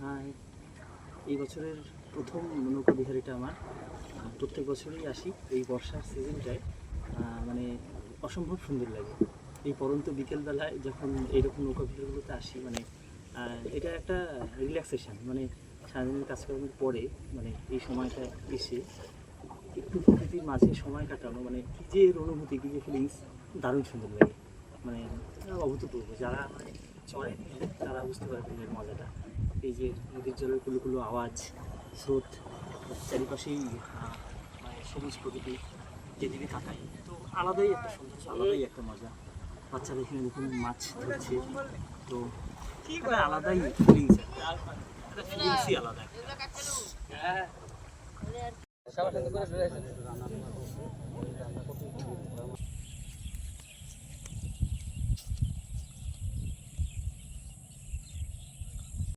হ্যাঁ এই বছরের প্রথম নৌকা বিহারিটা আমার। প্রত্যেক বছরই আসি এই বর্ষার সিজনটায় মানে অসম্ভব সুন্দর লাগে। এই পরন্ত বিকেলবেলায় যখন এইরকম নৌকা বিহারগুলোতে আসি মানে এটা একটা রিল্যাক্সেশন মানে সারাদিনের কাজকর্মের পরে মানে এই সময়টা এসে একটু প্রকৃতির মাঝে সময় কাটানো মানে কী যে অনুভূতি, কী যে ফিলিংস দারুণ সুন্দর লাগে। মানে অভূতপূর্ব, যারা মানে চলে তারা বুঝতে পারবেন এর মজাটা। এই যে নদীর জলের কুলো কুলো আওয়াজ, স্রোত, চারিপাশেই মানে সবুজ প্রকৃতি যেদিকে তাকাই তো আলাদাই একটা সৌন্দর্য, আলাদাই একটা মজা। বাচ্চারা এখানে দেখুন মাছ ধরছে। তো আলাদাই ফিলিংস একটা আলাদা একটা।